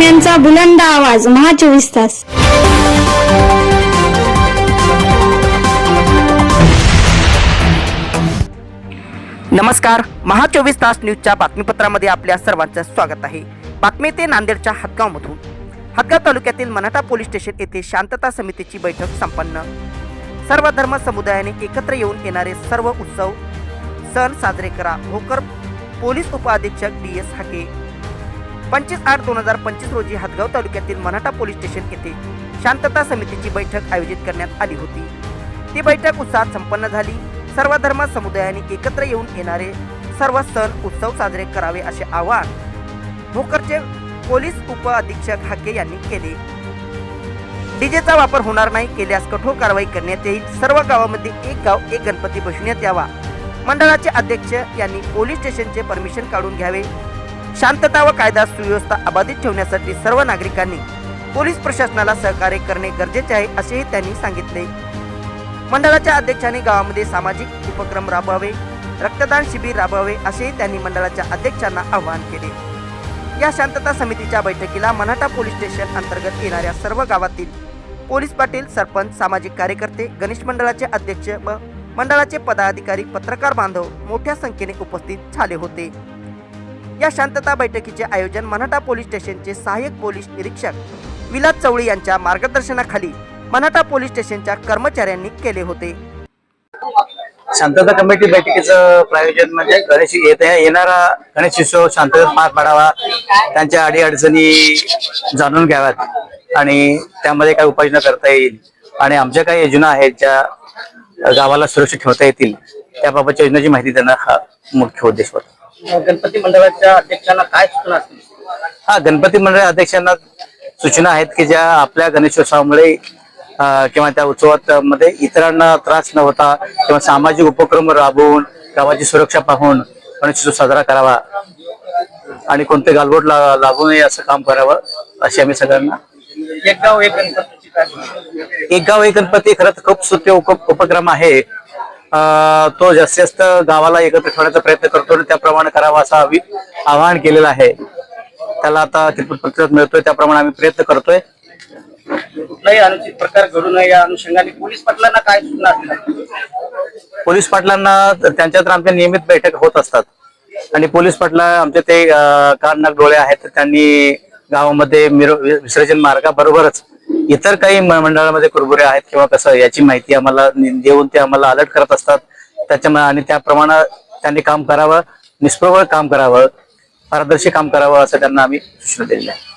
बातम्यांचा बुलंद आवाज महा चोवीस तास. नमस्कार महा चोवीस तास न्यूजच्या बातमीपत्रामध्ये आपल्या सर्वांचं स्वागत आहे. बातमी ते नांदेडच्या हदगावमधून. हदगाव तालुक्यातील मनाठा पोलीस स्टेशन येथे शांतता समितीची बैठक संपन्न. सर्व धर्म समुदायाने एकत्र येऊन येणारे सर्व उत्सव सण साजरे करा भोकर पोलीस उपअधीक्षक डी एस हाके. पंचवीस आठ दोन हजार पंचवीस रोजी हदगाव तालुक्यातील मनाठा पोलीस स्टेशन येथे शांतता समितीची बैठक आयोजित करण्यात आली होती. ती बैठक उत्साहात संपन्न झाली. सर्व धर्म समुदायाने एकत्र येऊन येणारे सर्व सण उत्सव साजरे करावे असे आवाहन भोकरचे पोलीस उप अधीक्षक हाके यांनी केले. डीजेचा वापर होणार नाही केल्यास कठोर कारवाई करण्यात येईल. सर्व गावामध्ये एक गाव एक गणपती बसण्यात यावा. मंडळाचे अध्यक्ष यांनी पोलीस स्टेशनचे परमिशन काढून घ्यावे. शांतता व कायदा सुव्यवस्था अबाधित ठेवण्यासाठी सर्व नागरिकांनी पोलीस प्रशासनाला सहकार्य करणे गरजेचे आहे असेही त्यांनी सांगितले. मंडळाच्या अध्यक्षांनी गावामध्ये सामाजिक उपक्रम राबवावे रक्तदान शिबिर राबवावे असेही त्यांनी मंडळाच्या अध्यक्षांना आवाहन केले. या शांतता समितीच्या बैठकीला मनाटा पोलीस स्टेशन अंतर्गत येणाऱ्या सर्व गावातील पोलीस पाटील सरपंच सामाजिक कार्यकर्ते गणेश मंडळाचे अध्यक्ष व मंडळाचे पदाधिकारी पत्रकार बांधव मोठ्या संख्येने उपस्थित झाले होते. या शांतता बैठकीचे आयोजन मराठा पोलीस स्टेशनचे सहाय्यक पोलीस निरीक्षक विलास चवळी यांच्या मार्गदर्शनाखाली मराठा पोलीस स्टेशनच्या कर्मचाऱ्यांनी केले होते. शांतता कमिटी बैठकीचं प्रायोजन म्हणजे गणेश येत येणारा गणेश उत्सव शांततेत पार पाडावा त्यांच्या अडीअडचणी जाणून घ्याव्यात आणि त्यामध्ये काय उपाययोजना करता येईल. आणि आमच्या काही योजना आहेत ज्या गावाला सुरक्षित ठेवता येतील त्याबाबतच्या योजनेची माहिती देणं हा मुख्य उद्देश होता. गणपती मंडळाच्या अध्यक्षांना काय सूचना असतील हा गणपती मंडळ अध्यक्षांना सूचना आहेत की ज्या आपल्या गणेशोत्सवामुळे अं, किंवा त्या उत्सवात मध्ये इतरांना त्रास न होता किंवा सामाजिक उपक्रम राबवून गावाची सुरक्षा पाहून गणेशोत्सव साजरा करावा आणि कोणते गालबोट ला- लागू नये असं काम करावं अशी आम्ही सगळ्यांना एक गाव एक गणपतीची काय सूचना? एक गाव एक गणपती खरंच खूप सुत्य उप- उपक्रम आहे तो जास्तीत जास्त गावाला एकत्र ठेवण्याचा प्रयत्न करतो आणि त्याप्रमाणे करावा असं आम्ही आवाहन केलेलं आहे. त्याला आता कितपत प्रतिसाद मिळतोय त्याप्रमाणे आम्ही प्रयत्न करतोय. कुठलाही अनुचित प्रकार घडू नये या अनुषंगाने पोलीस पाटलांना काय सूचना पोलीस पाटलांना त्यांच्यात आमच्या नियमित बैठक होत असतात. आणि पोलीस पाटला आमचे ते कान नाक डोळे आहेत तर त्यांनी गावामध्ये मिर विसर्जन मार्गाबरोबरच इतर काही मंडळामध्ये कुरबुरे आहेत किंवा कसं याची माहिती आम्हाला देऊन ते आम्हाला अलर्ट करत असतात. त्याच्यामुळे आणि त्याप्रमाणे त्यांनी काम करावं निष्प्रभळ काम करावं पारदर्शी काम करावं असं त्यांना आम्ही सूचना दिलेली आहे